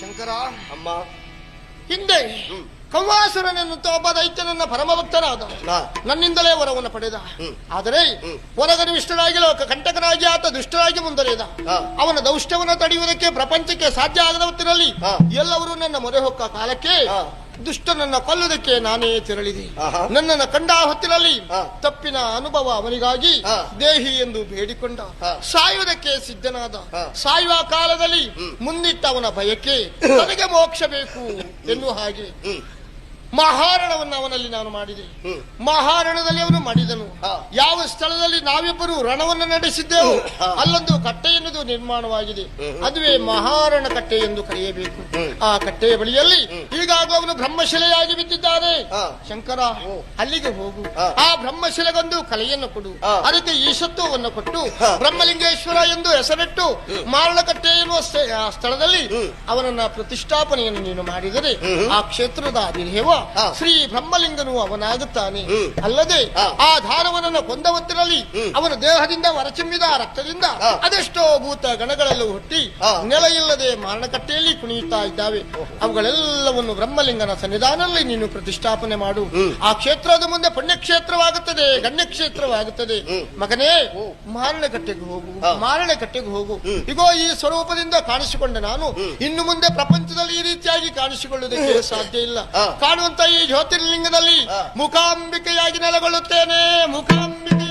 ಶಂಕರ ಅಮ್ಮ ಹಿಂದೆ. ಕೌವಾಸುರನೆನ್ನುತ್ತ ಒಬ್ಬ ದೈತ್ಯನನ್ನ ಪರಮಭಕ್ತನಾದ ನನ್ನಿಂದಲೇ ವರವನ್ನು ಪಡೆದ. ಆದರೆ. ವರಗನಿಷ್ಠನಾಗಿ ಲೋಕ ಕಂಟಕನಾಗಿ ಆತ ದುಷ್ಟರಾಗಿ ಮುಂದರೆದ ಅವನ ದೌಷ್ಟ್ಯವನ್ನು ತಡೆಯುವುದಕ್ಕೆ ಪ್ರಪಂಚಕ್ಕೆ ಸಾಧ್ಯ ಆಗದ ಹೊತ್ತಿನಲ್ಲಿ ಎಲ್ಲವರೂ ಎಲ್ಲರೂ ನನ್ನ ಮೊರೆ ಹೊಕ್ಕ ಕಾಲಕ್ಕೆ. ದುಷ್ಟನನ್ನ ಕೊಲ್ಲುವುದಕ್ಕೆ ನಾನೇ ತೆರಳಿದೆ. ನನ್ನನ್ನ ಕಂಡ ಹೊತ್ತಿನಲ್ಲಿ ತಪ್ಪಿನ ಅನುಭವ ಅವನಿಗಾಗಿ. ದೇಹಿ ಎಂದು ಬೇಡಿಕೊಂಡ. ಸಾಯುವುದಕ್ಕೆ ಸಿದ್ಧನಾದ ಸಾಯುವ ಕಾಲದಲ್ಲಿ. ಮುಂದಿಟ್ಟ ಅವನ ಭಯಕ್ಕೆ ನನಗೆ ಮೋಕ್ಷ ಬೇಕು ಎನ್ನುವ ಹಾಗೆ ಮಹಾರಣವನ್ನು ಅವನಲ್ಲಿ ನಾನು ಮಾಡಿದೆ. ಮಹಾರಣದಲ್ಲಿ ಅವನು ಮಾಡಿದನು. ಯಾವ ಸ್ಥಳದಲ್ಲಿ ನಾವಿಬ್ಬರು ರಣವನ್ನು ನಡೆಸಿದ್ದೆವು ಅಲ್ಲೊಂದು ಕಟ್ಟೆ ಎನ್ನುವುದು ನಿರ್ಮಾಣವಾಗಿದೆ. ಅದುವೇ ಮಹಾರಣ ಕಟ್ಟೆ ಎಂದು ಕರೆಯಬೇಕು. ಆ ಕಟ್ಟೆಯ ಬಳಿಯಲ್ಲಿ ಈಗ ಈಗಾಗಲೂ ಅವನು ಬ್ರಹ್ಮಶಿಲೆಯಾಗಿ ಬಿದ್ದಿದ್ದಾನೆ. ಶಂಕರ ಅಲ್ಲಿಗೆ ಹೋಗು. ಆ ಬ್ರಹ್ಮಶಿಲೆಗೊಂದು ಕಲೆಯನ್ನು ಕೊಡು. ಅದಕ್ಕೆ ಈಶತ್ವವನ್ನು ಕೊಟ್ಟು ಬ್ರಹ್ಮಲಿಂಗೇಶ್ವರ ಎಂದು ಹೆಸರಿಟ್ಟು ಮಾರಣಕಟ್ಟೆ ಎನ್ನುವ ಸ್ಥಳದಲ್ಲಿ ಅವನನ್ನ ಪ್ರತಿಷ್ಠಾಪನೆಯನ್ನು ನೀನು ಮಾಡಿದರೆ ಆ ಕ್ಷೇತ್ರದ ಹಾ. ಶ್ರೀ ಬ್ರಹ್ಮಲಿಂಗನು ಅವನಾಗುತ್ತಾನೆ ಅಲ್ಲದೆ. ಆ ಧಾರವನನ್ನು ಕೊಂದ ಹೊತ್ತಿನಲ್ಲಿ ಹ್ಮ್. ಅವನ ದೇಹದಿಂದ ಹೊರಚಿಮ್ಮಿದ ರಕ್ತದಿಂದ. ಅದೆಷ್ಟೋ ಭೂತ ಗಣಗಳಲ್ಲೂ ಹುಟ್ಟಿ ನೆಲೆಯಿಲ್ಲದೆ ನೆಲ ಇಲ್ಲದೆ ಮಾರಣಕಟ್ಟೆಯಲ್ಲಿ ಕುಣಿಯುತ್ತಾ ಇದ್ದಾವೆ ಅವುಗಳೆಲ್ಲವನ್ನು ಬ್ರಹ್ಮಲಿಂಗನ ಸನ್ನಿಧಾನದಲ್ಲಿ ನೀನು ಪ್ರತಿಷ್ಠಾಪನೆ ಮಾಡು ಆ ಕ್ಷೇತ್ರದ ಮುಂದೆ ಪುಣ್ಯಕ್ಷೇತ್ರವಾಗುತ್ತದೆ ಗಣ್ಯಕ್ಷೇತ್ರವಾಗುತ್ತದೆ. ಮಗನೇ. ಮಾರಣಕಟ್ಟೆಗೆ ಹೋಗು. ಮಾರಣಕಟ್ಟೆಗೆ ಹೋಗು ಇಗೋ ಈ ಸ್ವರೂಪದಿಂದ ಕಾಣಿಸಿಕೊಂಡ ನಾನು ಇನ್ನು ಮುಂದೆ ಪ್ರಪಂಚದಲ್ಲಿ ಈ ರೀತಿಯಾಗಿ ಕಾಣಿಸಿಕೊಳ್ಳುವುದಕ್ಕೆ ಸಾಧ್ಯ ಇಲ್ಲ ಹಾ. ಕಾಣುವಂತ ಈ ಜ್ಯೋತಿರ್ಲಿಂಗದಲ್ಲಿ. ಮುಖಾಂಬಿಕೆಯಾಗಿ ನೆಲೆಗೊಳ್ಳುತ್ತೇನೆ ಮುಖಾಂಬಿಕೆ